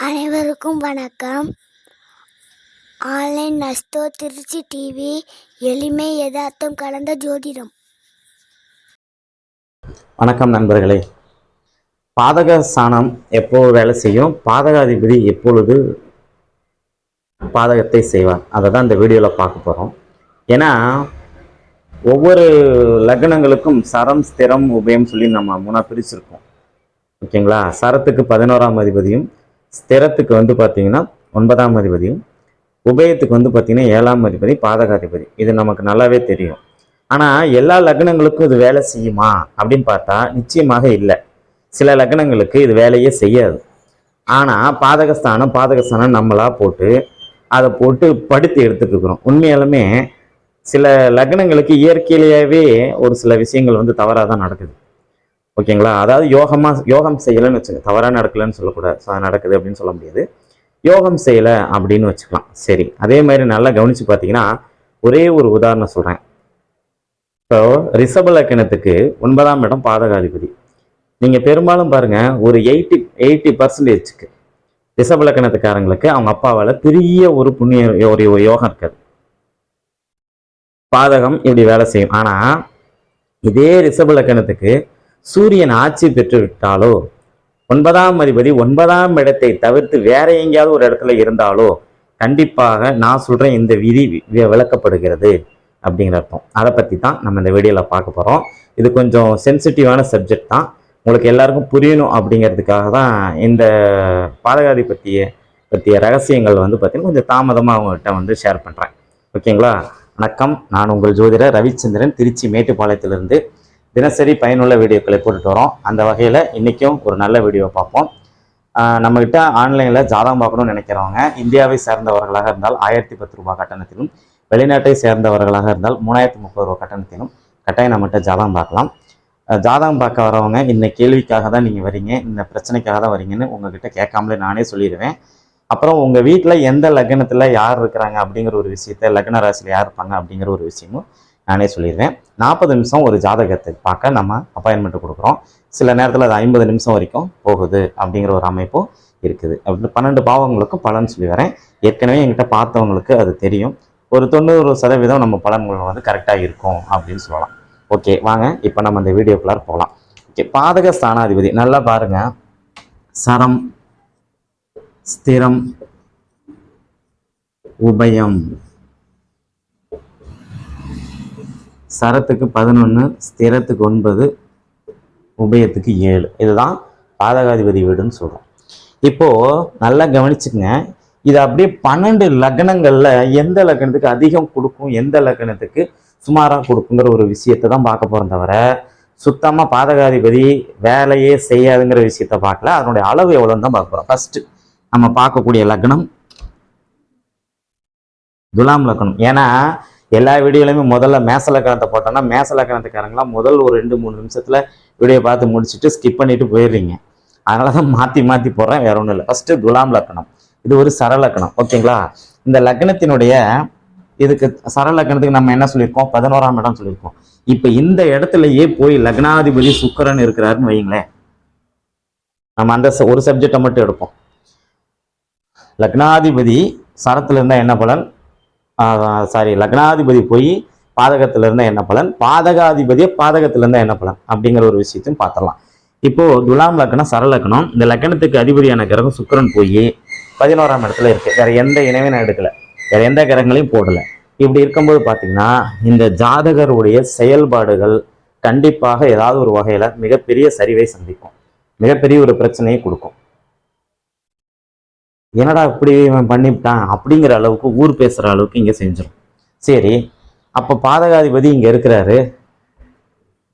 அனைவருக்கும் வணக்கம். Online நஸ்தோ Trichy TV எளிமை எதார்த்தம் கலந்த ஜோதிடம். வணக்கம் நண்பர்களே. பாதக ஸ்தானம் எப்போ வேலை செய்யும்? பாதகாதிபதி எப்பொழுது பாதகத்தை செய்வார்? அதை தான் இந்த வீடியோவில் பார்க்க போகிறோம் ஏன்னா ஒவ்வொரு லக்னங்களுக்கும் சரம் ஸ்திரம் உபயம் சொல்லி நம்ம மூணாக பிரிச்சிருக்கோம். ஓகேங்களா? சரத்துக்கு பதினோராம் அதிபதியும் ஸ்திரத்துக்கு வந்து பார்த்தீங்கன்னா ஒன்பதாம் அதிபதியும் உபயத்துக்கு வந்து பார்த்தீங்கன்னா ஏழாம் அதிபதி பாதகாதிபதி. இது நமக்கு நல்லாவே தெரியும். ஆனால் எல்லா லக்னங்களுக்கும் இது வேலை செய்யுமா அப்படின்னு பார்த்தா நிச்சயமாக இல்லை. சில லக்னங்களுக்கு இது வேலையே செய்யாது. ஆனால் பாதகஸ்தானம் பாதகஸ்தானம் நம்மளாக போட்டு அதை போட்டு படுத்து எடுத்துக்கிறோம் உண்மையாலுமே சில லக்னங்களுக்கு இயற்கையிலேயே ஒரு சில விஷயங்கள் வந்து தவறாக தான் நடக்குது. ஓகேங்களா? அதாவது யோகமாக யோகம் செய்யலைன்னு வச்சுக்க தவறாக நடக்கலைன்னு சொல்லக்கூடாது ஸோ அது நடக்குது அப்படின்னு சொல்ல முடியாது. யோகம் செய்யலை அப்படின்னு வச்சுக்கலாம். சரி. அதே மாதிரி நல்லா கவனித்து பார்த்தீங்கன்னா ஒரே ஒரு உதாரணம் சொல்கிறேன் இப்போ ரிஷப லக்கணத்துக்கு ஒன்பதாம் இடம் பாதகாதிபதி. நீங்கள் பெரும்பாலும் பாருங்கள் ஒரு எயிட்டி எயிட்டி பர்சன்டேஜ்க்கு ரிஷப லக்கணத்துக்காரங்களுக்கு அவங்க அப்பாவால் பெரிய ஒரு புண்ணிய ஒரு யோகம் இருக்காது. பாதகம் இப்படி வேலை செய்யும். ஆனால் இதே ரிஷப லக்கணத்துக்கு சூரியன் ஆட்சி பெற்று விட்டாலோ ஒன்பதாம் அதிபதி ஒன்பதாம் இடத்தை தவிர்த்து வேற எங்கேயாவது ஒரு இடத்துல இருந்தாலோ கண்டிப்பாக நான் சொல்கிறேன் இந்த விதி வி- விளக்கப்படுகிறது அப்படிங்கிற அர்த்தம். அதை பற்றி தான் நம்ம இந்த வீடியோவில் பார்க்க போகிறோம் இது கொஞ்சம் சென்சிட்டிவான சப்ஜெக்ட் தான். உங்களுக்கு எல்லாருக்கும் புரியணும் அப்படிங்கிறதுக்காக தான் இந்த பாதகாதி பற்றிய பற்றிய ரகசியங்கள் வந்து பார்த்திங்கன்னா கொஞ்சம் தாமதமாக அவங்ககிட்ட வந்து ஷேர் பண்ணுறேன் ஓகேங்களா? வணக்கம். நான் உங்கள் ஜோதிடர் ரவிச்சந்திரன் திருச்சி மேட்டுப்பாளையத்திலிருந்து தினசரி பயனுள்ள வீடியோக்களை போட்டுட்டு வரோம். அந்த வகையில் இன்றைக்கும் ஒரு நல்ல வீடியோ பார்ப்போம். ஆஹ் நம்மகிட்ட ஆன்லைனில் ஜாதகம் பார்க்கணும்னு நினைக்கிறவங்க இந்தியாவை சேர்ந்தவர்களாக இருந்தால் ஆயிரத்தி பத்து ரூபாய் கட்டணத்திலும் வெளிநாட்டை சேர்ந்தவர்களாக இருந்தால் மூணாயிரத்தி முப்பது ரூபாய் கட்டணத்திலும் கட்டாயம் நம்மகிட்ட ஜாதகம் பார்க்கலாம். ஜாதகம் பார்க்க வரவங்க இந்த கேள்விக்காக தான் நீங்கள் வரீங்க இந்த பிரச்சனைக்காக தான் வரீங்கன்னு உங்ககிட்ட கேட்காமலே நானே சொல்லிடுவேன். அப்புறம் உங்கள் வீட்டில் எந்த லக்னத்தில் யார் இருக்கிறாங்க அப்படிங்கிற ஒரு விஷயத்த லக்ன ராசியில் யார் இருப்பாங்க அப்படிங்கிற ஒரு விஷயமும் நானே சொல்லிடுவேன் நாற்பது நிமிஷம் ஒரு ஜாதகத்தை பார்க்க நம்ம அப்பாயின்மெண்ட் கொடுக்குறோம். சில நேரத்தில் அது ஐம்பது நிமிஷம் வரைக்கும் போகுது அப்படிங்கிற ஒரு அமைப்பும் இருக்குது. அப்படி பன்னெண்டு பாவங்களுக்கும் பலன் சொல்லி வரேன். ஏற்கனவே என்கிட்ட பார்த்தவங்களுக்கு அது தெரியும். ஒரு தொண்ணூறு சதவீதம் நம்ம பலன்கள் வந்து கரெக்டாக இருக்கும் அப்படின்னு சொல்லலாம். ஓகே வாங்க இப்போ நம்ம அந்த வீடியோக்குள்ளார போகலாம். ஓகே பாதக ஸ்தானாதிபதி நல்லா பாருங்க. சரம் ஸ்திரம் உபயம். சரத்துக்கு பதினொன்று ஸ்திரத்துக்கு ஒன்பது உபயத்துக்கு ஏழு. இதுதான் பாதகாதிபதி வீடுன்னு சொல்கிறோம் இப்போது நல்லா கவனிச்சுக்கங்க. இது அப்படியே பன்னெண்டு லக்னங்களில் எந்த லக்னத்துக்கு அதிகம் கொடுக்கும் எந்த லக்னத்துக்கு சுமாராக கொடுக்குங்கிற ஒரு விஷயத்தை தான் பார்க்க போகிறோம் தவிர சுத்தமாக பாதகாதிபதி வேலையே செய்யாதுங்கிற விஷயத்த பார்க்கல. அதனுடைய அளவு எவ்வளோன்னு தான் பார்க்க போகிறோம் ஃபஸ்ட்டு நம்ம பார்க்கக்கூடிய லக்னம் துலாம் லக்னம். ஏன்னா எல்லா வீடியோலையுமே முதல்ல மேசலக்கணத்தை போட்டோன்னா போட்டோம்னா முதல் ஒரு ரெண்டு மூணு நிமிஷத்தில் வீடியோ பார்த்து முடிச்சுட்டு ஸ்கிப் பண்ணிட்டு போயிடுறீங்க. அதனால தான் மாற்றி மாற்றி போடுறேன் வேற ஒன்றும் இல்லை. ஃபஸ்ட்டு துலாம் லக்கணம். இது ஒரு சரலக்கணம் ஓகேங்களா? இந்த லக்னத்தினுடைய இதுக்கு சரலக்கணத்துக்கு நம்ம என்ன சொல்லியிருக்கோம்? பதினோராம் இடம் சொல்லியிருக்கோம். இப்போ இந்த இடத்துலயே போய் லக்னாதிபதி சுக்கரன் இருக்கிறாருன்னு வைங்களேன் நம்ம அந்த ஒரு சப்ஜெக்டை மட்டும் எடுப்போம். லக்னாதிபதி சரத்துல இருந்தா என்ன பலன்? சாரி லக்னாதிபதி போய் பாதகத்தில் இருந்தால் என்ன பலன்? பாதகாதிபதியை பாதகத்தில் இருந்தால் என்ன பலன்? அப்படிங்கிற ஒரு விஷயத்தையும் பார்த்துடலாம். இப்போது துலாம் லக்னம் சரலக்கணம் இந்த லக்னத்துக்கு அதிபதியான கிரகம் சுக்கரன் போய் பதினோராம் இடத்துல இருக்குது வேறு எந்த இணைவையும் நான் வேறு எந்த கிரகங்களையும் போடலை. இப்படி இருக்கும்போது பார்த்திங்கன்னா இந்த ஜாதகருடைய செயல்பாடுகள் கண்டிப்பாக ஏதாவது ஒரு வகையில் மிகப்பெரிய சரிவை சந்திக்கும். மிகப்பெரிய ஒரு பிரச்சனையை கொடுக்கும். என்னடா இப்படி இவன் பண்ணிவிட்டான் அப்படிங்கிற அளவுக்கு ஊர் பேசுகிற அளவுக்கு இங்கே செஞ்சிடும் சரி அப்போ பாதகாதிபதி இங்கே இருக்கிறாரு.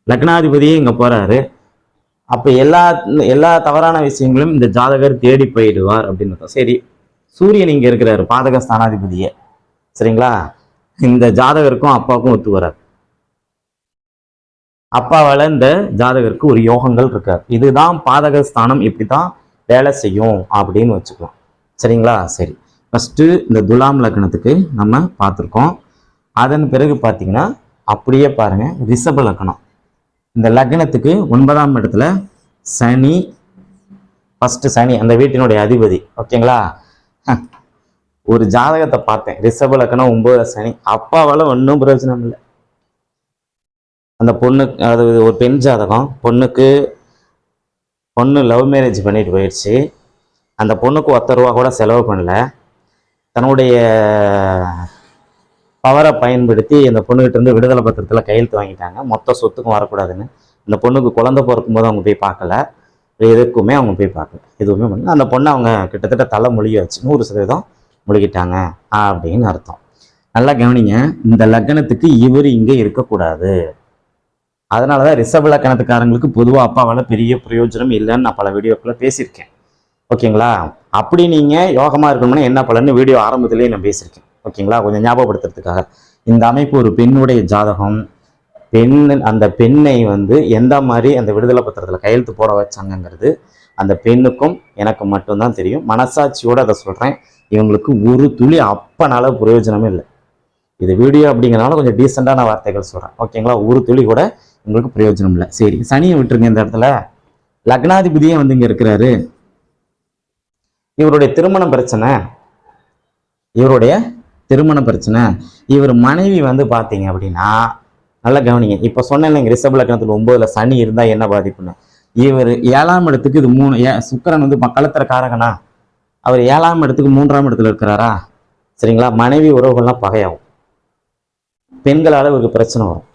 லக்னாதிபதியும் இங்கே போறாரு. அப்போ எல்லா எல்லா தவறான விஷயங்களும் இந்த ஜாதகர் தேடி போயிடுவார் அப்படின்னு சரி சூரியன் இங்கே இருக்கிறாரு பாதக ஸ்தானாதிபதியே. சரிங்களா? இந்த ஜாதகருக்கும் அப்பாவுக்கும் ஒத்து வராது அப்பாவால் இந்த ஜாதகருக்கு ஒரு யோகங்கள் இருக்கார் இதுதான் பாதக ஸ்தானம் இப்படிதான் வேலை செய்யும் அப்படின்னு வச்சுக்கலாம். சரிங்களா? சரி. ஃபஸ்ட்டு இந்த துலாம் லக்னத்துக்கு நம்ம பார்த்துருக்கோம். அதன் பிறகு பார்த்தீங்கன்னா அப்படியே பாருங்கள் ரிஷப லக்னம் இந்த லக்னத்துக்கு ஒன்பதாம் இடத்துல சனி ஃபஸ்ட்டு சனி அந்த வீட்டினுடைய அதிபதி. ஓகேங்களா? ஒரு ஜாதகத்தை பார்த்தேன். ரிஷப லக்கணம் ஒன்பது சனி. அப்பாவால் ஒன்றும் பிரயோஜனம் இல்லை. அந்த பொண்ணு அது ஒரு பெண் ஜாதகம் பொண்ணுக்கு பொண்ணு லவ் மேரேஜ் பண்ணிட்டு போயிடுச்சு. அந்த பொண்ணுக்கு ஒத்த ரூபா கூட செலவு பண்ணல. தன்னுடைய பவரை பயன்படுத்தி அந்த பொண்ணுகிட்ட இருந்து விடுதலை பத்திரத்தில் கையெழுத்து வாங்கிட்டாங்க. மொத்த சொத்துக்கும் வரக்கூடாதுன்னு. இந்த பொண்ணுக்கு குழந்தை பிறக்கும்போது அவங்க போய் பார்க்கல. எதுக்குமே அவங்க போய் பார்க்கல. எதுவுமே பண்ணல. அந்த பொண்ணை அவங்க கிட்டத்தட்ட தலை மொழியாச்சு நூறு சதவீதம் முழுகிட்டாங்க அப்படின்னு அர்த்தம். நல்லா கவனிங்க. இந்த லக்னத்துக்கு இவர் இங்கே இருக்கக்கூடாது. அதனால தான் ரிஷப லக்கணத்துக்காரங்களுக்கு பொதுவாக அப்பாவால் பெரிய பிரயோஜனம் இல்லைன்னு நான் பல வீடியோக்களை பேசியிருக்கேன். ஓகேங்களா? அப்படி நீங்கள் யோகமாக இருக்கணும்னா என்ன பலன்னு வீடியோ ஆரம்பத்திலேயே நான் பேசியிருக்கேன். ஓகேங்களா? கொஞ்சம் ஞாபகப்படுத்துறதுக்காக. இந்த அமைப்பு ஒரு பெண்ணுடைய ஜாதகம். பெண் அந்த பெண்ணை வந்து எந்த மாதிரி அந்த விடுதலை பத்திரத்தில் கையெழுத்து போட வச்சாங்கங்கிறது அந்த பெண்ணுக்கும் எனக்கு மட்டும்தான் தெரியும். மனசாட்சியோடு அதை சொல்கிறேன் இவங்களுக்கு ஒரு துளி அப்பனால பிரயோஜனமே இல்லை. இது வீடியோ அப்படிங்கிறனால கொஞ்சம் டீசெண்டான வார்த்தைகள் சொல்கிறேன் ஓகேங்களா? ஒரு துளி கூட உங்களுக்கு பிரயோஜனம் இல்லை. சரி சனியை விட்டுருங்க இந்த இடத்துல. லக்னாதிபதியே வந்து இங்கே இருக்கிறாரு. இவருடைய திருமண பிரச்சனை. இவருடைய திருமண பிரச்சனை. இவர் மனைவி வந்து பார்த்தீங்க அப்படின்னா நல்லா கவனிங்க. இப்போ சொன்னேன் ரிஷப லக்னத்தில் ஒன்பதுல சனி இருந்தால் என்ன பாதிப்புன்னு. இவர் ஏழாம் இடத்துக்கு இது மூணு ஏ சுக்கரன் வந்து களத்திர காரகனா அவர் ஏழாம் இடத்துக்கு மூன்றாம் இடத்துல இருக்கிறாரா? சரிங்களா? மனைவி உறவுகள்லாம் பகையாகும். பெண்களால் இவருக்கு பிரச்சனை வரும்.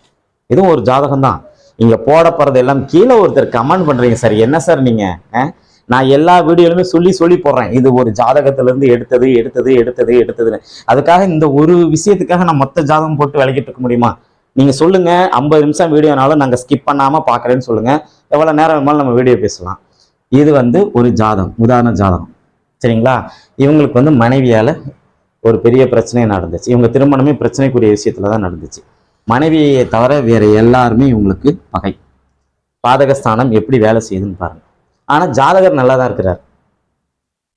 இதுவும் ஒரு ஜாதகம் தான் இங்கே போட போறது எல்லாம் கீழே ஒருத்தர் கமெண்ட் பண்ணுறீங்க சார். என்ன சார் நீங்கள் ஆ? நான் எல்லா வீடியோலுமே சொல்லி சொல்லி போடுறேன். இது ஒரு ஜாதகத்திலேருந்து எடுத்தது எடுத்தது எடுத்தது எடுத்ததுன்னு. அதுக்காக இந்த ஒரு விஷயத்துக்காக நான் மொத்த ஜாதகம் போட்டு விளக்கிட்டு இருக்க முடியுமா? நீங்கள் சொல்லுங்கள் ஐம்பது நிமிஷம் வீடியோனாலும் நாங்கள் ஸ்கிப் பண்ணாமல் பார்க்குறேன்னு சொல்லுங்கள் எவ்வளோ நேரம் வேணுமாலும் நம்ம வீடியோ பேசலாம். இது வந்து ஒரு ஜாதகம் உதாரண ஜாதகம். சரிங்களா? இவங்களுக்கு வந்து மனைவியால் ஒரு பெரிய பிரச்சனை நடந்துச்சு. இவங்க திருமணமே பிரச்சனைக்குரிய விஷயத்துல தான் நடந்துச்சு. மனைவியை தவிர வேற எல்லாருமே இவங்களுக்கு பகை. பாதகஸ்தானம் எப்படி வேலை செய்யுதுன்னு பாருங்க. ஆனா ஜாதகர் நல்லா தான் இருக்கிறார்.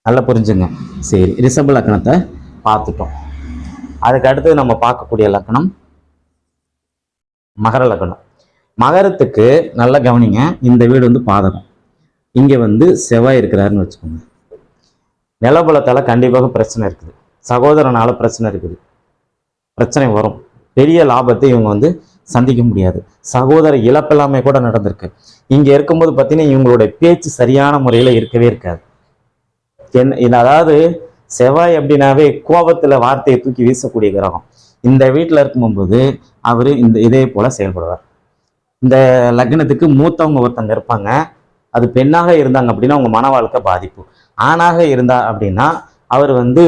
நல்லா புரிஞ்சுங்க. சரி ரிஷப லக்கணத்தை பார்த்துட்டோம். அதுக்கு அடுத்தது நம்ம பார்க்கக்கூடிய லக்கணம் மகர லக்கணம் மகரத்துக்கு நல்லா கவனிங்க இந்த வீடு வந்து பாதகம். இங்க வந்து செவ்வாய் இருக்கிறாருன்னு வச்சுக்கோங்க. நிலபலத்தால கண்டிப்பாக பிரச்சனை இருக்குது. சகோதரனால பிரச்சனை இருக்குது. பிரச்சனை வரும். பெரிய லாபத்தை இவங்க வந்து சந்திக்க முடியாது. சகோதர இழப்பெல்லாமே கூட நடந்திருக்கு. இங்க இருக்கும்போது பார்த்தீங்கன்னா இவங்களுடைய பேச்சு சரியான முறையில இருக்கவே இருக்காது. என்ன அதாவது செவ்வாய் அப்படின்னாவே கோபத்துல வார்த்தையை தூக்கி வீசக்கூடிய கிரகம். இந்த வீட்டில் இருக்கும்போது அவர் இந்த இதே போல செயல்படுவார். இந்த லக்னத்துக்கு மூத்தவங்க ஒருத்தங்க இருப்பாங்க. அது பெண்ணாக இருந்தாங்க அப்படின்னா அவங்க மன வாழ்க்கை பாதிப்பு. ஆணாக இருந்தா அப்படின்னா அவர் வந்து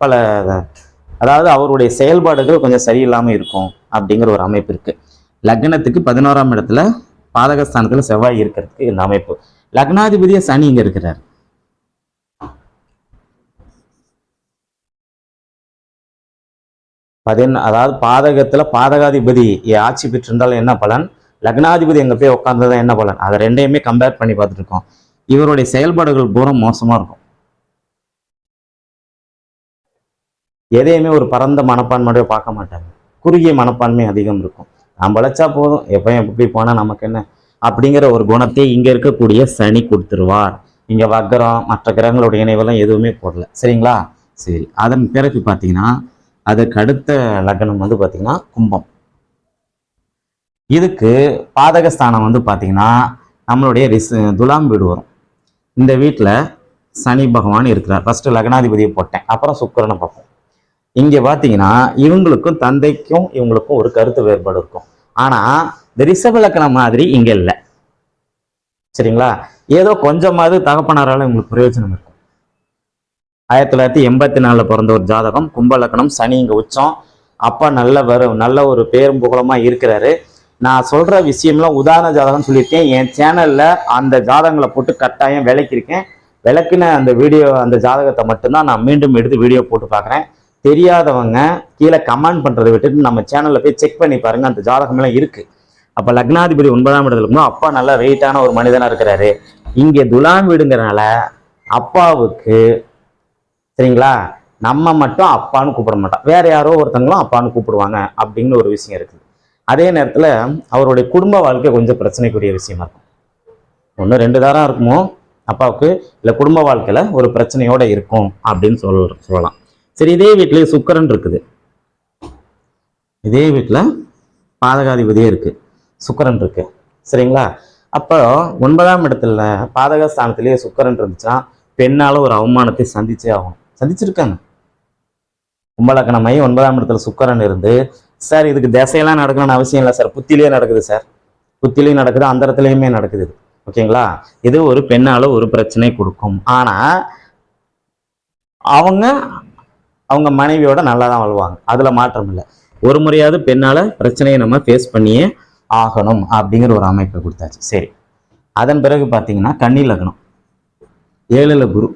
பல அதாவது அவருடைய செயல்பாடுகள் கொஞ்சம் சரியில்லாமல் இருக்கும். அப்படிங்கிற ஒரு அமைப்பு இருக்கு. லக்னத்துக்கு பதினோராம் இடத்துல பாதகஸ்தானத்துல செவ்வாய் இருக்கிறதுக்கு இந்த அமைப்பு. லக்னாதிபதியை சனி இங்க இருக்கிறார். பதின அதாவது பாதகத்துல பாதகாதிபதி ஆட்சி பெற்றிருந்தால் என்ன பலன்? லக்னாதிபதி எங்க போய் உட்கார்ந்ததா என்ன பலன்? அதை ரெண்டையுமே கம்பேர் பண்ணி பார்த்துட்டு இருக்கோம். இவருடைய செயல்பாடுகள் பூரா மோசமா இருக்கும். எதையுமே ஒரு பரந்த மனப்பான்மையோட பார்க்க மாட்டாங்க குறுகிய மனப்பான்மை அதிகம் இருக்கும். நாம் பழைச்சா போதும். எப்பயும் எப்படி போனால் நமக்கு என்ன? அப்படிங்கிற ஒரு குணத்தை இங்கே இருக்கக்கூடிய சனி கொடுத்துருவார். இங்கே வக்கரம் மற்ற கிரகங்களுடைய இணைவெல்லாம் எதுவுமே போடல. சரிங்களா? சரி. அதன் பிறகு பார்த்தீங்கன்னா அதுக்கு அடுத்த லக்னம் வந்து பார்த்தீங்கன்னா கும்பம். இதுக்கு பாதகஸ்தானம் வந்து பார்த்தீங்கன்னா நம்மளுடைய ரிஸ் துலாம் வீடு வரும். இந்த வீட்டில் சனி பகவான் இருக்கிறார். ஃபர்ஸ்ட் லக்னாதிபதியை போட்டேன். அப்புறம் சுக்கிரனை பார்ப்போம். இங்கே பார்த்தீங்கன்னா இவங்களுக்கும் தந்தைக்கும் இவங்களுக்கும் ஒரு கருத்து வேறுபாடு இருக்கும். ஆனால் இந்த ரிஷப மாதிரி இங்கே இல்லை. சரிங்களா? ஏதோ கொஞ்சமாவது தகப்பனாரால் இவங்களுக்கு பிரயோஜனம் இருக்கும். ஆயிரத்தி தொள்ளாயிரத்தி எண்பத்தி நாலில் பிறந்த ஒரு ஜாதகம் கும்பலக்கணம் சனி இங்கே உச்சம். அப்பா நல்ல வரும் நல்ல ஒரு பேரும் புகழமாக இருக்கிறாரு. நான் சொல்கிற விஷயம்லாம் உதாரண ஜாதகம் சொல்லியிருக்கேன். என் சேனலில் அந்த ஜாதகங்களை போட்டு கட்டாயம் விளக்கியிருக்கேன். விளக்குன அந்த வீடியோ அந்த ஜாதகத்தை மட்டும்தான் நான் மீண்டும் எடுத்து வீடியோ போட்டு பார்க்குறேன். தெரியாதவங்க கீழே கமெண்ட் பண்ணுறதை விட்டுட்டு நம்ம சேனலில் போய் செக் பண்ணி பாருங்கள் அந்த ஜாதகமெல்லாம் இருக்குது அப்போ லக்னாதிபதி ஒன்பதாம் இடத்துல இருக்கும்போது அப்பா நல்லா வெயிட்டான ஒரு மனிதனாக இருக்கிறாரு. இங்கே துலாம் வீடுங்கிறனால அப்பாவுக்கு சரிங்களா? நம்ம மட்டும் அப்பான்னு கூப்பிட மாட்டோம். வேற யாரோ ஒருத்தங்களும் அப்பான்னு கூப்பிடுவாங்க அப்படின்னு ஒரு விஷயம் இருக்குது. அதே நேரத்தில் அவருடைய குடும்ப வாழ்க்கை கொஞ்சம் பிரச்சனைக்குரிய விஷயமா இருக்கும். ஒன்று ரெண்டு தாரம் இருக்குமோ? அப்பாவுக்கு இல்லை குடும்ப வாழ்க்கையில் ஒரு பிரச்சனையோடு இருக்கும் அப்படின்னு சொல் சொல்லலாம். சரி இதே வீட்டிலேயே சுக்கரன் இருக்குது. இதே வீட்டில் பாதகாதிபதியே இருக்குது சுக்கரன் இருக்கு. சரிங்களா? அப்போ ஒன்பதாம் இடத்துல பாதக ஸ்தானத்திலேயே சுக்கரன் இருந்துச்சுன்னா பெண்ணால் ஒரு அவமானத்தை சந்திச்சே ஆகும் சந்திச்சிருக்காங்க. கும்பலக்கணமை ஒன்பதாம் இடத்துல சுக்கரன் இருந்து சார் இதுக்கு திசையெல்லாம் நடக்கணும்னு அவசியம் இல்லை சார். புத்திலேயே நடக்குது சார். புத்திலையும் நடக்குது அந்த இடத்துலையுமே நடக்குது இது. ஓகேங்களா? இது ஒரு பெண்ணால் ஒரு பிரச்சனை கொடுக்கும். ஆனால் அவங்க அவங்க மனைவியோட நல்லா தான் வாழ்வாங்க. அதுல மாற்றம் இல்லை. ஒரு முறையாவது பெண்ணால பிரச்சனையை நம்ம ஃபேஸ் பண்ணியே ஆகணும் அப்படிங்கிற ஒரு அமைப்பை கொடுத்தாச்சு. சரி. அதன் பிறகு பார்த்தீங்கன்னா கன்னி லக்னம். ஏழுல குரு.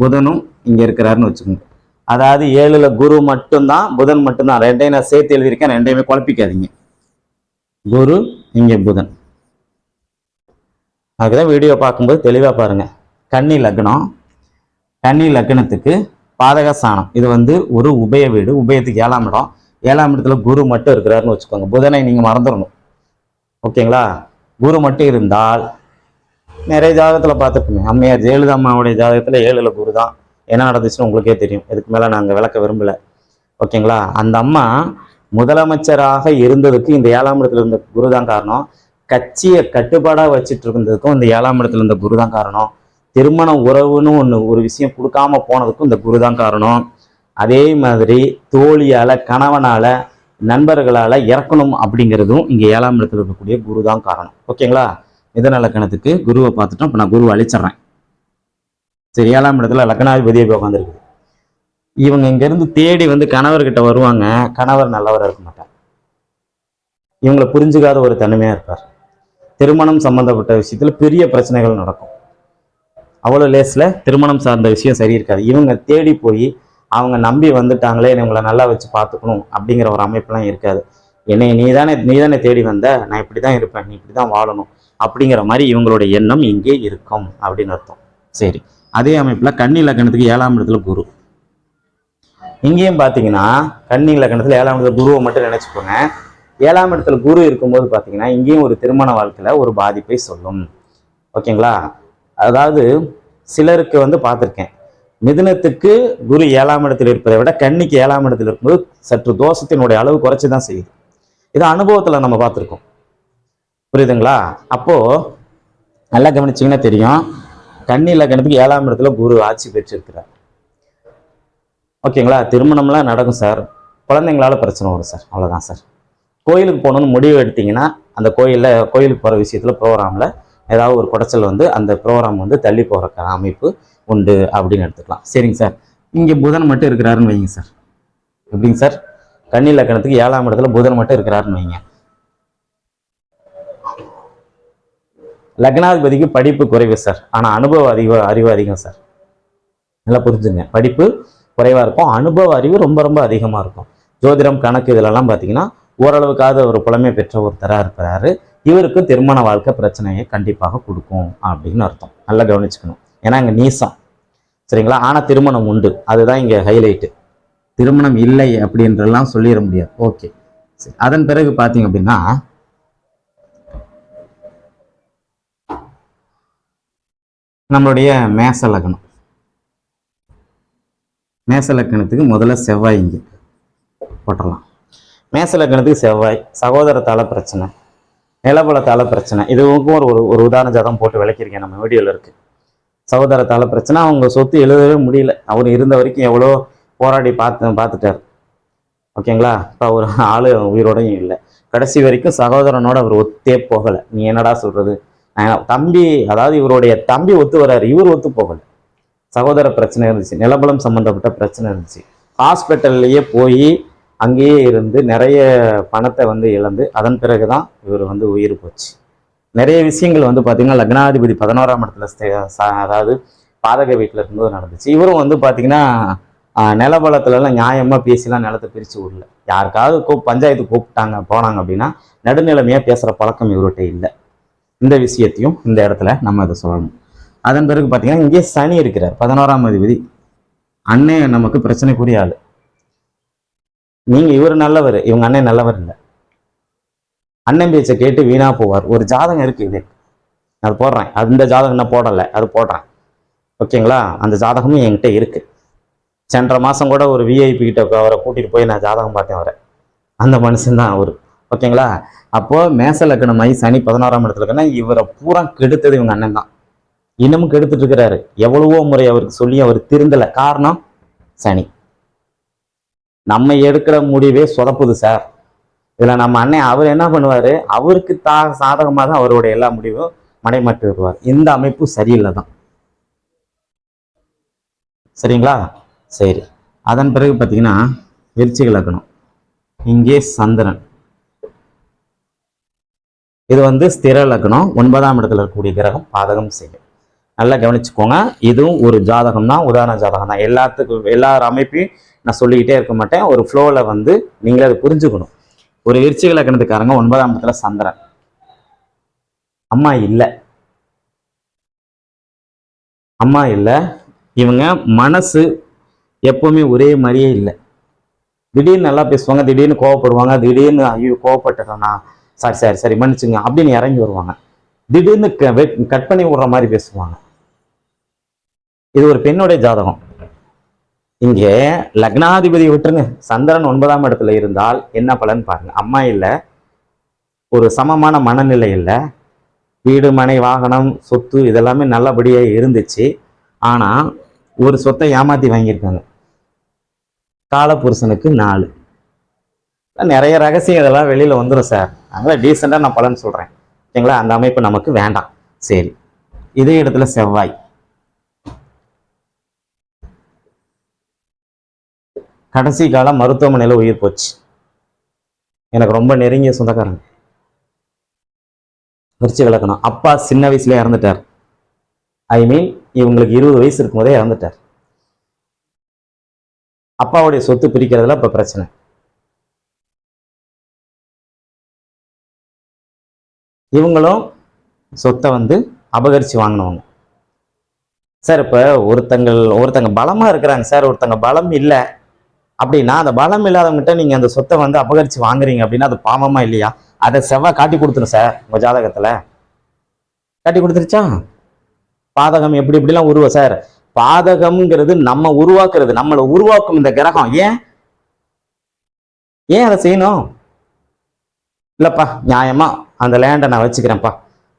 புதனும் இங்க இருக்கிறாருன்னு வச்சுக்கோங்க. அதாவது ஏழுல குரு மட்டும்தான் புதன் மட்டும்தான். ரெண்டையும் நான் சேர்த்து எழுதியிருக்கேன் ரெண்டையுமே குழப்பிக்காதீங்க. குரு இங்க புதன். அதுதான் வீடியோ பார்க்கும்போது தெளிவா பாருங்க. கன்னி லக்னம் கன்னி லக்னத்துக்கு பாதக சாணம் இது வந்து ஒரு உபய வீடு உபயத்துக்கு ஏழாம் இடம். ஏழாம் இடத்துல குரு மட்டும் இருக்கிறாருன்னு வச்சுக்கோங்க. புதனை நீங்கள் மறந்துடணும். ஓகேங்களா? குரு மட்டும் இருந்தால் நிறைய ஜாதகத்தில் பார்த்துருப்போமே அம்மையார் ஜெயலலிதாமாவுடைய ஜாதகத்தில் ஏழில் குரு தான். என்ன நடந்துச்சுன்னு உங்களுக்கே தெரியும். இதுக்கு மேலே நாங்கள் விளக்க விரும்பல. ஓகேங்களா? அந்த அம்மா முதலமைச்சராக இருந்ததுக்கு இந்த ஏழாம் இடத்துல இருந்த குரு தான் காரணம். கட்சியை கட்டுப்பாடாக வச்சுட்டு இருந்ததுக்கும் இந்த ஏழாம் இடத்துல இருந்த குரு தான் காரணம். திருமண உறவுன்னு ஒன்று ஒரு விஷயம் கொடுக்காம போனதுக்கும் இந்த குரு தான் காரணம். அதே மாதிரி தோழியால் கணவனால் நண்பர்களால் இறக்கணும் அப்படிங்கிறதும் இங்கே ஏழாம் இடத்துல இருக்கக்கூடிய குரு தான் காரணம். ஓகேங்களா? மிதன லக்கணத்துக்கு குருவை பார்த்துட்டோம். இப்போ நான் குருவை அழிச்சிட்றேன். சரி ஏழாம் இடத்துல லக்னாதிபதியை போய் உட்காந்துருக்குது இவங்க இங்கேருந்து தேடி வந்து கணவர்கிட்ட வருவாங்க. கணவர் நல்லவராக இருக்க மாட்டார். இவங்களை புரிஞ்சுக்காத ஒரு தனிமையாக இருப்பார். திருமணம் சம்மந்தப்பட்ட விஷயத்தில் பெரிய பிரச்சனைகள் நடக்கும். அவ்வளோ லேஸில் திருமணம் சார்ந்த விஷயம் சரி இருக்காது. இவங்க தேடி போய் அவங்க நம்பி வந்துட்டாங்களே இவங்களை நல்லா வச்சு பார்த்துக்கணும் அப்படிங்கிற ஒரு அமைப்பெல்லாம் இருக்காது. என்னை நீ தானே நீ தானே தேடி வந்த நான் இப்படி தான் இருப்பேன் நீ இப்படி தான் வாழணும் அப்படிங்கிற மாதிரி இவங்களுடைய எண்ணம் இங்கே இருக்கும் அப்படின்னு அர்த்தம். சரி அதே அமைப்பில் கன்னி லக்கணத்துக்கு ஏழாம் இடத்துல குரு. இங்கேயும் பார்த்தீங்கன்னா கன்னி லக்கணத்தில் ஏழாம் இடத்துல குருவை மட்டும் நினச்சிக்கோங்க. ஏழாம் இடத்துல குரு இருக்கும்போது பார்த்தீங்கன்னா இங்கேயும் ஒரு திருமண வாழ்க்கையில் ஒரு பாதிப்பை சொல்லும். ஓகேங்களா? அதாவது சிலருக்கு வந்து பார்த்துருக்கேன். மிதுனத்துக்கு குரு ஏழாம் இடத்தில் இருப்பதை விட கன்னிக்கு ஏழாம் இடத்தில் இருக்கும்போது சற்று தோஷத்தினுடைய அளவு குறைச்சி தான் செய்யுது. இது அனுபவத்தில் நம்ம பார்த்துருக்கோம். புரியுதுங்களா? அப்போது நல்லா கவனிச்சிங்கன்னா தெரியும். கன்னி லக்னத்துக்கு ஏழாம் இடத்துல குரு ஆட்சி பெற்றிருக்கிறார். ஓகேங்களா? திருமணம்லாம் நடக்கும் சார். குழந்தைங்களால பிரச்சனை வரும் சார். அவ்வளோதான் சார். கோயிலுக்கு போகணுன்னு முடிவு எடுத்தீங்கன்னா அந்த கோயிலில் கோயிலுக்கு போகிற விஷயத்தில் ப்ரோக்ராமில் ஏதாவது ஒரு குடைச்சல் வந்து அந்த ப்ரோக்ராம் வந்து தள்ளி போகிற அமைப்பு உண்டு அப்படின்னு எடுத்துக்கலாம். சரிங்க சார். இங்கே புதன் மட்டும் இருக்கிறாருன்னு வைங்க சார். எப்படிங்க சார்? கன்னி லக்கணத்துக்கு ஏழாம் இடத்துல புதன் மட்டும் இருக்கிறாருன்னு வைங்க. லக்னாதிபதிக்கு படிப்பு குறைவு சார். ஆனால் அனுபவ அறிவு அறிவு அதிகம் சார். நல்லா புரிஞ்சுங்க. படிப்பு குறைவாக இருக்கும். அனுபவ அறிவு ரொம்ப ரொம்ப அதிகமாக இருக்கும். ஜோதிடம் கணக்கு இதிலெல்லாம் பார்த்தீங்கன்னா ஓரளவுக்காவது ஒரு புலமை பெற்ற ஒருத்தராக இருக்கிறாரு. இவருக்கு திருமண வாழ்க்கை பிரச்சனையை கண்டிப்பாக கொடுக்கும் அப்படின்னு அர்த்தம். நல்லா கவனிச்சுக்கணும். ஏன்னா இங்கே நீசம். சரிங்களா? ஆனால் திருமணம் உண்டு. அதுதான் இங்கே ஹைலைட்டு திருமணம் இல்லை அப்படின்றலாம் சொல்லிட முடியாது. ஓகே சரி. அதன் பிறகு பார்த்தீங்க அப்படின்னா நம்மளுடைய மேச லக்னம். மேச லக்கணத்துக்கு முதல்ல செவ்வாய் இங்கே போட்டலாம் மேச லக்கணத்துக்கு செவ்வாய் சகோதரத்தால பிரச்சனை. நிலபலத்தால பிரச்சனை. இதுவுக்கும் ஒரு ஒரு- ஒரு உதாரண ஜதம் போட்டு விளக்கியிருக்கேன். நம்ம வீடியோவில் இருக்குது சகோதரத்தால் பிரச்சனை. அவங்க சொத்து எழுதவே முடியல. அவர் இருந்த வரைக்கும் எவ்வளோ போராடி பார்த்து பார்த்துட்டார். ஓகேங்களா? இப்போ அவர் ஆள் உயிரோடையும் இல்லை. கடைசி வரைக்கும் சகோதரனோட அவர் ஒத்தே போகலை. நீ என்னடா சொல்கிறது தம்பி அதாவது இவருடைய தம்பி ஒத்து வர்றாரு இவர் ஒத்து போகலை. சகோதர பிரச்சனை இருந்துச்சு. நிலபலம் சம்மந்தப்பட்ட பிரச்சனை இருந்துச்சு. ஹாஸ்பிட்டல்லையே போய் அங்கேயே இருந்து நிறைய பணத்தை வந்து இழந்து அதன் பிறகு தான் இவர் வந்து உயிர் போச்சு. நிறைய விஷயங்கள் வந்து பார்த்தீங்கன்னா லக்னாதிபதி பதினோராம் இடத்துல அதாவது பாதக வீட்டில் இருக்கும்போது நடந்துச்சு. இவரும் வந்து பார்த்தீங்கன்னா நிலபலத்துலலாம் நியாயமாக பேசிலாம் நிலத்தை பிரித்து விடல. யாருக்காவது கூ பஞ்சாயத்து கூப்பிட்டாங்க போனாங்க அப்படின்னா நடுநிலைமையாக பேசுகிற பழக்கம் இவர்கிட்ட இல்லை. இந்த விஷயத்தையும் இந்த இடத்துல நம்ம அதை சொல்லணும். அதன் பிறகு பார்த்தீங்கன்னா இங்கே சனி இருக்கிறார் பதினோராம் அதிபதி. அண்ணே நமக்கு பிரச்சனைக்குரிய ஆள். நீங்கள் இவர் நல்லவர் இவங்க அண்ணன் நல்லவர் இல்லை. அண்ணன் பேச்சை கேட்டு வீணா போவார். ஒரு ஜாதகம் இருக்குது இது. அது போடுறேன். அந்த ஜாதகம் நான் போடலை அது போடுறேன். ஓகேங்களா? அந்த ஜாதகமும் என்கிட்ட இருக்குது சென்ற மாதம் கூட ஒரு விஐபி கிட்ட அவரை கூட்டிகிட்டு போய் நான் ஜாதகம் பார்த்தேன் அவரை. அந்த மனுஷன் தான் அவர். ஓகேங்களா? அப்போது மேச லக்னமாயி சனி பதினாறாம் இடத்துல இருக்குன்னா இவரை பூரா கெடுத்தது இவங்க அண்ணன் தான். இன்னமும் கெடுத்துட்டு இருக்கிறாரு. எவ்வளவோ முறை அவருக்கு சொல்லி அவர் திருந்தலை. காரணம் சனி. நம்ம எடுக்கிற முடிவே சொதப்புது சார். இதில் நம்ம அண்ணன் அவர் என்ன பண்ணுவார்? அவருக்கு தா சாதகமாக தான் அவருடைய எல்லா முடிவும் மடைமாற்றி வருவார் இந்த அமைப்பு சரியில்லை தான் சரிங்களா? சரி. அதன் பிறகு பார்த்தீங்கன்னா விருச்சிக லக்னம் இங்கே சந்திரன். இது வந்து ஸ்திர லக்னம். ஒன்பதாம் இடத்துல இருக்கக்கூடிய கிரகம் பாதகம் செய்யும் நல்லா கவனிச்சுக்கோங்க. இதுவும் ஒரு ஜாதகம் தான் உதாரண ஜாதகம் தான் எல்லாத்துக்கும் எல்லா அமைப்பையும் நான் சொல்லிக்கிட்டே இருக்க மாட்டேன். ஒரு ஃப்ளோவில் வந்து நீங்களே அதை புரிஞ்சுக்கணும். ஒரு விருச்சிக லக்னத்துக்காரங்க ஒன்பதாம் இடத்துல சந்திரன். அம்மா இல்லை. அம்மா இல்லை. இவங்க மனசு எப்பவுமே ஒரே மாதிரியே இல்லை. திடீர்னு நல்லா பேசுவாங்க திடீர்னு கோவப்படுவாங்க திடீர்னு ஐயோ கோவப்பட்டுறேண்ணா சாரி சாரி சரி மன்னிச்சுங்க அப்படின்னு இறங்கி வருவாங்க. திடீர்னு கட் பண்ணி விடுற மாதிரி பேசுவாங்க. இது ஒரு பெண்ணுடைய ஜாதகம். இங்கே லக்னாதிபதி விட்டுருங்க. சந்திரன் ஒன்பதாம் இடத்துல இருந்தால் என்ன பலன் பாருங்க. அம்மா இல்லை. ஒரு சமமான மனநிலை இல்லை. வீடு மனை வாகனம் சொத்து இதெல்லாமே நல்லபடியாக இருந்துச்சு. ஆனால் ஒரு சொத்தை ஏமாற்றி வாங்கியிருக்காங்க. காலபுருஷனுக்கு நாலு. நிறைய ரகசியம் இதெல்லாம் வெளியில் வந்துடும் சார். அதனால் டீசெண்டாக நான் பலன் சொல்கிறேன் ஓகேங்களா அந்த அமைப்பு நமக்கு வேண்டாம். சரி. இதே இடத்துல செவ்வாய். கடைசி காலம் மருத்துவமனையில் உயிர் போச்சு. எனக்கு ரொம்ப நெருங்கிய சொந்தக்காரங்க. விருச்சி விளக்கணும். அப்பா சின்ன வயசுல இறந்துட்டார். ஐ மீன் இவங்களுக்கு இருபது வயசு இருக்கும்போதே இறந்துட்டார். அப்பாவுடைய சொத்து பிரிக்கிறதுல இப்ப பிரச்சனை. இவங்களும் சொத்தை வந்து அபகரிச்சு வாங்கினவங்க. சார் இப்போ ஒருத்தங்கள் ஒருத்தங்க பலமா இருக்கிறாங்க. சார் ஒருத்தங்க பலம் இல்லை. அப்படின்னா அந்த பலம் இல்லாதவங்ககிட்ட நீங்கள் அந்த சொத்தை வந்து அபகரித்து வாங்குறீங்க அப்படின்னா அது பாவமா இல்லையா? அதை செவ்வாய் காட்டி கொடுத்துரும் சார் உங்கள் ஜாதகத்தில். காட்டி கொடுத்துருச்சா? பாதகம் எப்படி எப்படிலாம் உருவ சார். பாதகம்ங்கிறது நம்ம உருவாக்குறது நம்மளை உருவாக்கும் இந்த கிரகம். ஏன்? ஏன் அதை செய்யணும்? இல்லைப்பா நியாயமா அந்த லேண்டை நான் வச்சுக்கிறேன்ப்பா.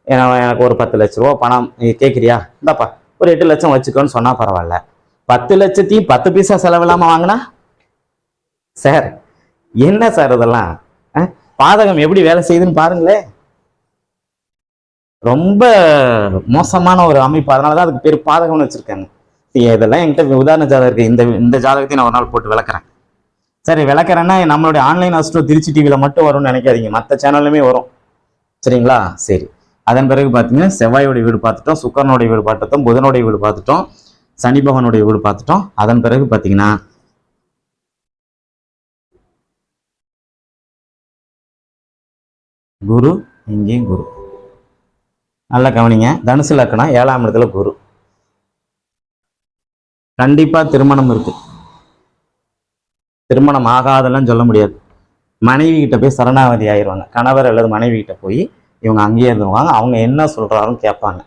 ஏன்னா எனக்கு ஒரு பத்து லட்ச ரூபா பணம் நீ கேட்குறியா இந்தாப்பா ஒரு எட்டு லட்சம் வச்சுக்கோன்னு சொன்னால் பரவாயில்ல. பத்து லட்சத்தையும் பத்து பைசா செலவில்லாமல் வாங்கினா? சார் என்ன சார் இதெல்லாம்? பாதகம் எப்படி வேலை செய்யுதுன்னு பாருங்களேன் ரொம்ப மோசமான ஒரு அமைப்பு. அதனால தான் அதுக்கு பேர் பாதகம்னு வச்சிருக்காங்க. சரி, இதெல்லாம் என்கிட்ட உதாரண ஜாதகம் இருக்கு. இந்த இந்த ஜாதகத்தையும் நான் ஒரு நாள் போட்டு விளக்குறேன். சரி விளக்குறேன்னா நம்மளுடைய ஆன்லைன் அஸ்ட்ரோ திருச்சி டிவியில் மட்டும் வரும்னு நினைக்காதீங்க. மற்ற சேனல்லுமே வரும். சரிங்களா? சரி. அதன் பிறகு பார்த்தீங்கன்னா செவ்வாயோடைய வீடு பார்த்துட்டோம் சுக்கரனுடைய வீடு பார்த்துட்டோம் புதனுடைய வீடு பார்த்துட்டோம் சனி பகவனுடைய வீடு பார்த்துட்டோம். அதன் பிறகு பார்த்தீங்கன்னா குரு இங்கேயும் குரு. நல்லா கவனிங்க. தனுசு லக்கணம் ஏழாம் இடத்துல குரு. கண்டிப்பா திருமணம் இருக்கு. திருமணம் ஆகாதெல்லாம் சொல்ல முடியாது. மனைவி கிட்ட போய் சரணாகதி ஆயிடுவாங்க கணவர் அல்லது மனைவி கிட்ட போய் இவங்க அங்கேயே இருந்துருவாங்க. அவங்க என்ன சொல்றாருன்னு கேட்பாங்க.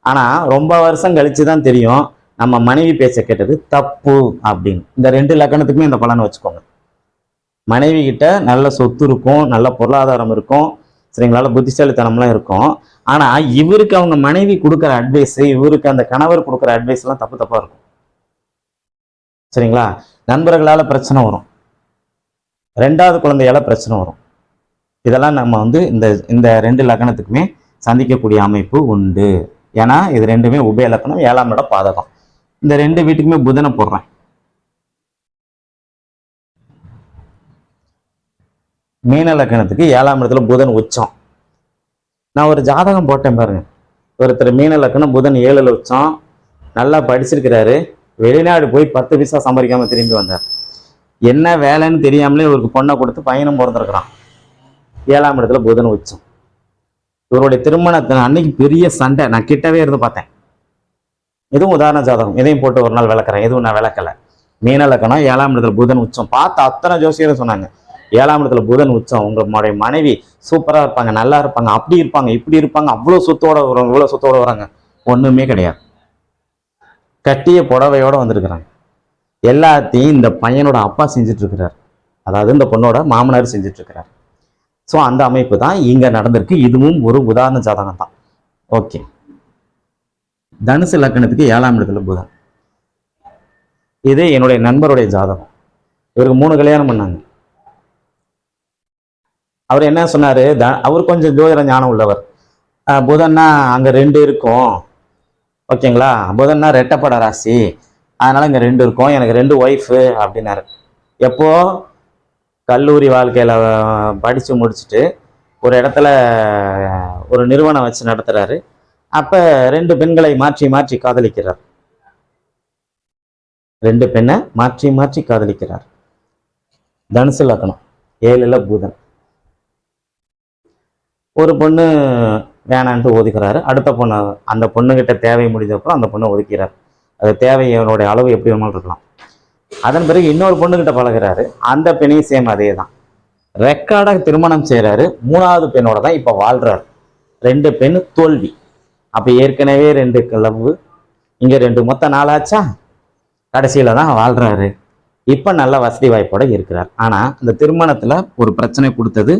ஆனா ரொம்ப வருஷம் கழிச்சு தான் தெரியும். நம்ம மனைவி பேச கேட்டது தப்பு அப்படின்னு. இந்த ரெண்டு லக்கணத்துக்குமே இந்த பலனை வச்சுக்கோங்க. மனைவி கிட்ட நல்ல சொத்து இருக்கும் நல்ல பொருளாதாரம் இருக்கும். சரிங்களா புத்திசாலித்தனம்லாம் இருக்கும். ஆனா இவருக்கு அவங்க மனைவி கொடுக்குற அட்வைஸ் இவருக்கு அந்த கணவர் கொடுக்குற அட்வைஸ் எல்லாம் தப்பு தப்பா இருக்கும். சரிங்களா? நண்பர்களால பிரச்சனை வரும். ரெண்டாவது குழந்தையால பிரச்சனை வரும். இதெல்லாம் நம்ம வந்து இந்த இந்த ரெண்டு லக்னத்துக்குமே சந்திக்கக்கூடிய அமைப்பு உண்டு. ஏன்னா இது ரெண்டுமே உபய லக்னம் ஏழாம் இடம் பாதகம். இந்த ரெண்டு வீட்டுக்குமே புதனை போடுறேன். மீன லக்கணத்துக்கு ஏழாம் இடத்துல புதன் உச்சம். நான் ஒரு ஜாதகம் போட்டேன் பாருங்க. ஒருத்தர் மீன லக்கணம் புதன் ஏழில் உச்சம். நல்லா படிச்சிருக்கிறாரு. வெளிநாடு போய் பத்து பைசா சம்பாதிக்காம திரும்பி வந்தார். என்ன வேலைன்னு தெரியாமலே இவருக்கு பொண்ணை கொடுத்து பையனும் பிறந்திருக்கிறான். ஏழாம் இடத்துல புதன் உச்சம். இவருடைய திருமணத்தை அன்னைக்கு பெரிய சண்டை. நான் கிட்டவே இருந்து பார்த்தேன். இதுவும் உதாரண ஜாதகம். இதையும் போட்டு ஒரு நாள் விளக்குறேன். எதுவும் நான் விளக்கல. மீன லக்கணம் ஏழாம் இடத்துல புதன் உச்சம். பார்த்து அத்தனை ஜோசியரும் சொன்னாங்க. ஏழாம் இடத்துல புதன் உச்சம். உங்களுடைய மனைவி சூப்பரா இருப்பாங்க நல்லா இருப்பாங்க. அப்படி இருப்பாங்க இப்படி இருப்பாங்க. அவ்வளோ சொத்தோட வராங்க இவ்வளோ சொத்தோட வராங்க. ஒண்ணுமே கிடையாது. கட்டிய புடவையோட வந்திருக்கிறாங்க. எல்லாத்தையும் இந்த பையனோட அப்பா செஞ்சுட்டு இருக்கிறார் அதாவது இந்த பொண்ணோட மாமனார் செஞ்சுட்டு இருக்கிறார் ஸோ அந்த அமைப்பு தான் இங்கே நடந்திருக்கு. இதுவும் ஒரு உதாரண ஜாதகம் தான். ஓகே தனுசு லக்கணத்துக்கு ஏழாம் இடத்துல புதன். இது என்னுடைய நண்பருடைய ஜாதகம். இவருக்கு மூணு கல்யாணம் பண்ணாங்க. அவர் என்ன சொன்னார்? த- அவர் கொஞ்சம் ஜோதிட ஞானம் உள்ளவர். புதன்னா அங்கே ரெண்டு இருக்கும். ஓகேங்களா? புதன்னா ரெட்டப்பட ராசி. அதனால் இங்கே ரெண்டு இருக்கும். எனக்கு ரெண்டு ஒய்ஃபு அப்படின்னாரு. எப்போது கல்லூரி வாழ்க்கையில் படித்து முடிச்சுட்டு ஒரு இடத்துல ஒரு நிறுவனம் வச்சு நடத்துகிறாரு அப்போ ரெண்டு பெண்களை மாற்றி மாற்றி காதலிக்கிறார். ரெண்டு பெண்ணை மாற்றி மாற்றி காதலிக்கிறார். தனுசு லக்னம். ஏழில் பூதன். ஒரு பொண்ணு வேணான்ட்டு ஒதுக்குறாரு. அடுத்த பொண்ணு அந்த பொண்ணுகிட்ட தேவை முடிஞ்சப்போ அந்த பொண்ணை ஒதுக்கிறார். அது தேவையோட அளவு எப்படி வேணாலும் இருக்கலாம். அதன் பிறகு இன்னொரு பொண்ணுகிட்ட பழகுறாரு. அந்த பெண்ணையும் சேம் அதே தான் ரெக்கார்டாக திருமணம் செய்கிறாரு மூணாவது பெண்ணோட தான் இப்போ வாழ்கிறார் ரெண்டு பெண் தோல்வி. அப்போ ஏற்கனவே ரெண்டு கிளவு இங்கே ரெண்டு மொத்த நாளாச்சா? கடைசியில் தான் வாழ்கிறாரு இப்போ நல்ல வசதி வாய்ப்போடு இருக்கிறார். ஆனால் இந்த திருமணத்தில் ஒரு பிரச்சனை கொடுத்தது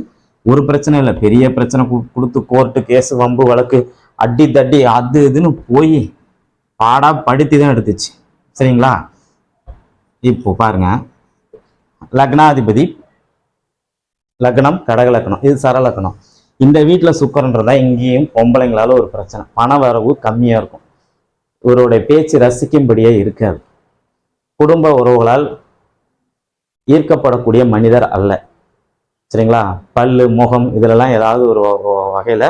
ஒரு பிரச்சனை இல்லை. பெரிய பிரச்சனை கு- கொடுத்து கோர்ட்டு கேஸ் வம்பு வழக்கு அடி தட்டி அது இதுன்னு போய் பாடா படுத்தி தான் எடுத்துச்சு. சரிங்களா? இப்போ பாருங்க. லக்னாதிபதி லக்னம் கடக லக்னம் இது சர லக்னம். இந்த வீட்டில் சுக்கரன்றதா இங்கேயும் பொம்பளைங்களால ஒரு பிரச்சனை. பண வரவு கம்மியாக இருக்கும். இவருடைய பேச்சு ரசிக்கும்படியே இருக்காது. குடும்ப உறவுகளால் ஈர்க்கப்படக்கூடிய மனிதர் அல்ல. சரிங்களா? பல்லு முகம் இதிலெல்லாம் ஏதாவது ஒரு வகையில்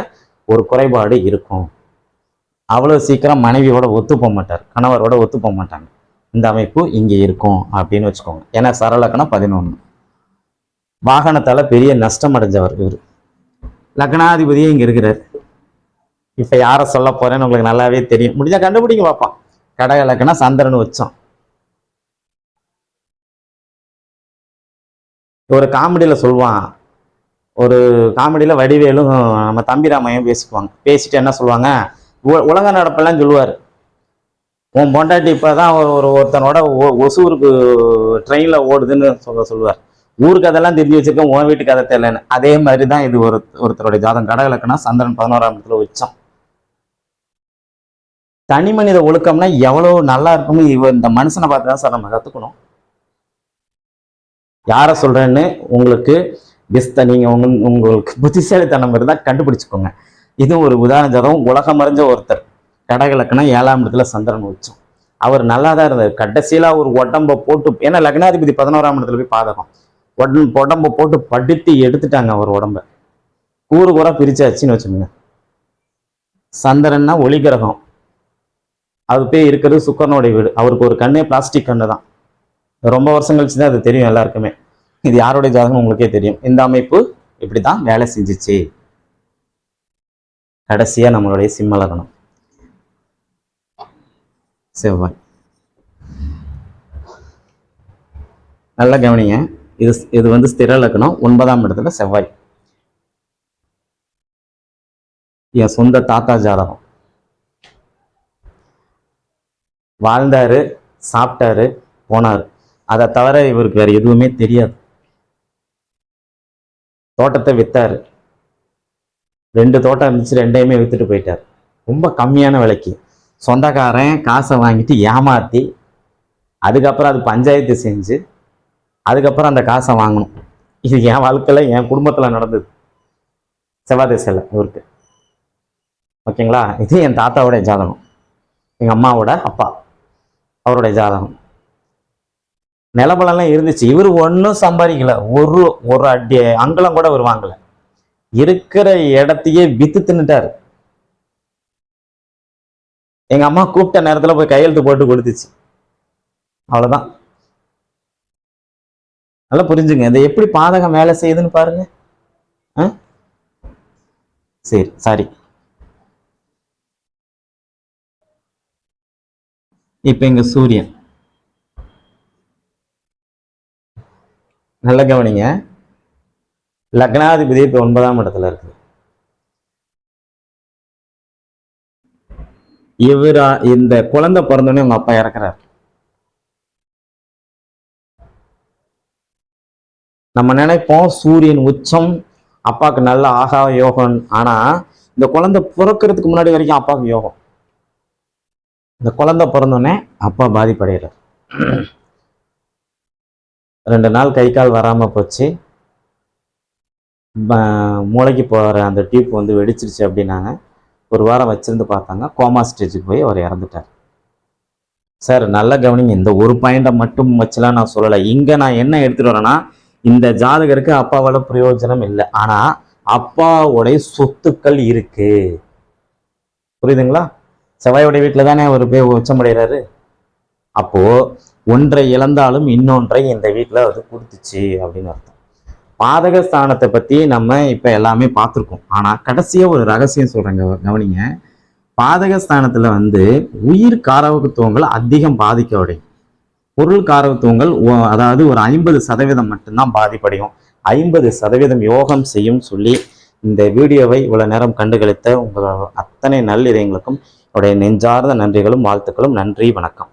ஒரு குறைபாடு இருக்கும். அவ்வளோ சீக்கிரம் மனைவியோட ஒத்து போக மாட்டார். கணவரோட ஒத்து போக மாட்டாங்க. இந்த அமைப்பு இங்கே இருக்கும் அப்படின்னு வச்சுக்கோங்க. ஏன்னா சரலக்கணம் பதினொன்று வாகனத்தால் பெரிய நஷ்டம் அடைஞ்சவர் இவர். லக்னாதிபதியே இங்கே இருக்கிறார். இப்போ யாரை சொல்ல போறேன்னு உங்களுக்கு நல்லாவே தெரியும். முடிஞ்சால் கண்டுபிடிங்க பார்ப்போம் கடக லக்கணம் சந்திரன் வச்சோம் ஒரு காமெடியில் சொல்லுவான். ஒரு காமெடியில் வடிவேலும் நம்ம தம்பிராமையும் பேசிக்குவாங்க. பேசிட்டு என்ன சொல்லுவாங்க? உ- உலக நடப்பெல்லாம் சொல்லுவார். உன் பொண்டாட்டி இப்போ தான் ஒரு ஒருத்தனோட ஒ- ஒசூருக்கு ட்ரெயினில் ஓடுதுன்னு சொல்ல சொல்லுவார். ஊர் கதைலாம் தெரிஞ்சு வச்சுருக்கேன் உன் வீட்டு கதை தெரியலன்னு. அதே மாதிரி தான் இது ஒரு ஒருத்தருடைய ஜாதகம். கடகலக்கணம் சந்திரன் பதினோராம் இடத்துல வச்சோம் தனி மனித ஒழுக்கம்னா எவ்வளோ நல்லா இருக்கும்னு இவ இந்த மனுஷனை பார்த்து தான் சார் நம்ம கற்றுக்கணும் யாரை சொல்றேன்னு உங்களுக்கு பிஸ்த நீங்க உங்க உங்களுக்கு புத்திசாலித்தனம் இருந்தால் கண்டுபிடிச்சிக்கோங்க. இதுவும் ஒரு உதாரண ஜாதகம் உலகம் அறிஞ்ச ஒருத்தர் கடகலக்கணம் ஏழாம் இடத்துல சந்திரன் உச்சம். அவர் நல்லா தான் இருந்தார். கடைசியில ஒரு உடம்ப போட்டு ஏன்னா லக்னாதிபதி பதினோராம் இடத்துல போய் பாதகம். உடம்பு உடம்ப போட்டு படுத்தி எடுத்துட்டாங்க அவர் உடம்ப. கூறு கூற பிரிச்சாச்சுன்னு வச்சுக்கோங்க. சந்திரன்னா ஒளி கிரகம் அது போய் இருக்கிறது சுக்கரனுடைய வீடு. அவருக்கு ஒரு கண்ணே பிளாஸ்டிக் கண்ணு தான் ரொம்ப வருஷம் கழிச்சு தான் அது தெரியும் எல்லாருக்குமே. இது யாருடைய ஜாதகம் உங்களுக்கே தெரியும். இந்த அமைப்பு இப்படி தான் வேலை செஞ்சிச்சு. கடைசியாக நம்மளுடைய சிம்மலகணம் செவ்வாய். நல்லா கவனிங்க. இது இது வந்து ஸ்திர லக்னம். ஒன்பதாம் இடத்துல செவ்வாய். என் சொந்த தாத்தா ஜாதகம். வாழ்ந்தாரு சாப்பிட்டாரு போனாரு. அதை தவிர இவருக்கு வேற எதுவுமே தெரியாது. தோட்டத்தை வித்தாரு. ரெண்டு தோட்டம் இருந்துச்சு ரெண்டையுமே வித்துட்டு போயிட்டார். ரொம்ப கம்மியான விலைக்கு. சொந்தக்காரன் காசை வாங்கிட்டு ஏமாத்தி அதுக்கப்புறம் அது பஞ்சாயத்து செஞ்சு அதுக்கப்புறம் அந்த காசை வாங்கணும். இது என் வாழ்க்கையில் என் குடும்பத்தில் நடந்தது. செவ்வாய் திசையில் இவருக்கு. ஓகேங்களா? இது என் தாத்தாவுடைய ஜாதகம். எங்கள் அம்மாவோட அப்பா. அவருடைய ஜாதகம். நிலபலம்லாம் இருந்துச்சு. இவர் ஒன்றும் சம்பாதிக்கல. ஒரு ஒரு அடி அங்கலம் கூட அவர் வாங்கல. இருக்கிற இடத்தையே வித்து தின்னுட்டாரு. எங்க அம்மா கூப்பிட்ட நேரத்துல போய் கையெழுத்து போட்டு கொடுத்துச்சு. அவ்வளவுதான். நல்லா புரிஞ்சுங்க. இந்த எப்படி பாதகம் வேலை செய்யுதுன்னு பாருங்க. ஆ? சரி சாரி இப்ப இங்க சூரியன். நல்ல கவனிங்க. லக்னாதிபதி இப்போ ஒன்பதாம் இடத்துல இருக்குது இவரா இந்த குழந்தை பிறந்தோடனே உங்க அப்பா இறக்குறாரு. நம்ம நினைப்போம் சூரியன் உச்சம் அப்பாவுக்கு நல்ல ஆகா யோகம். ஆனா இந்த குழந்தை பிறக்கிறதுக்கு முன்னாடி வரைக்கும் அப்பாவுக்கு யோகம். இந்த குழந்தை பிறந்தோடனே அப்பா பாதிப்படைகிறார். ரெண்டு நாள் கை கால் வராமல் போச்சு. மூளைக்கு போகிற அந்த டியூப் வந்து வெடிச்சிருச்சு அப்படின்னாங்க. ஒரு வாரம் வச்சுருந்து பார்த்தாங்க. கோமா ஸ்டேஜுக்கு போய் அவர் இறந்துட்டார். சார் நல்ல கவனிங்க. இந்த ஒரு பாயிண்டை மட்டும் வச்சுலாம் நான் சொல்லலை. இங்கே நான் என்ன எடுத்துகிட்டு வரேன்னா இந்த ஜாதகருக்கு அப்பாவால் பிரயோஜனம் இல்லை. ஆனால் அப்பாவுடைய சொத்துக்கள் இருக்குது புரியுதுங்களா? செவ்வாயோடைய வீட்டில் தானே அவர் போய் உச்சமடைகிறாரு அப்போது ஒன்றை இழந்தாலும் இன்னொன்றை இந்த வீட்டில் அது கொடுத்துச்சு அப்படின்னு அர்த்தம். பாதக ஸ்தானத்தை பற்றி நம்ம இப்போ எல்லாமே பார்த்துருக்கோம். ஆனால் கடைசியாக ஒரு ரகசியம் சொல்கிறேங்க கவனிங்க. பாதக ஸ்தானத்தில் வந்து உயிர் காரகத்துவங்கள் அதிகம் பாதிக்கவடையும் பொருள் காரகத்துவங்கள் அதாவது ஒரு ஐம்பது சதவீதம் மட்டும்தான் பாதிப்படையும். ஐம்பது சதவீதம் யோகம் செய்யும் சொல்லி இந்த வீடியோவை இவ்வளோ நேரம் கண்டுகளித்த உங்கள் அத்தனை நல்லிதயங்களுக்கும் என்னுடைய நெஞ்சார்ந்த நன்றிகளும் வாழ்த்துக்களும் நன்றி வணக்கம்.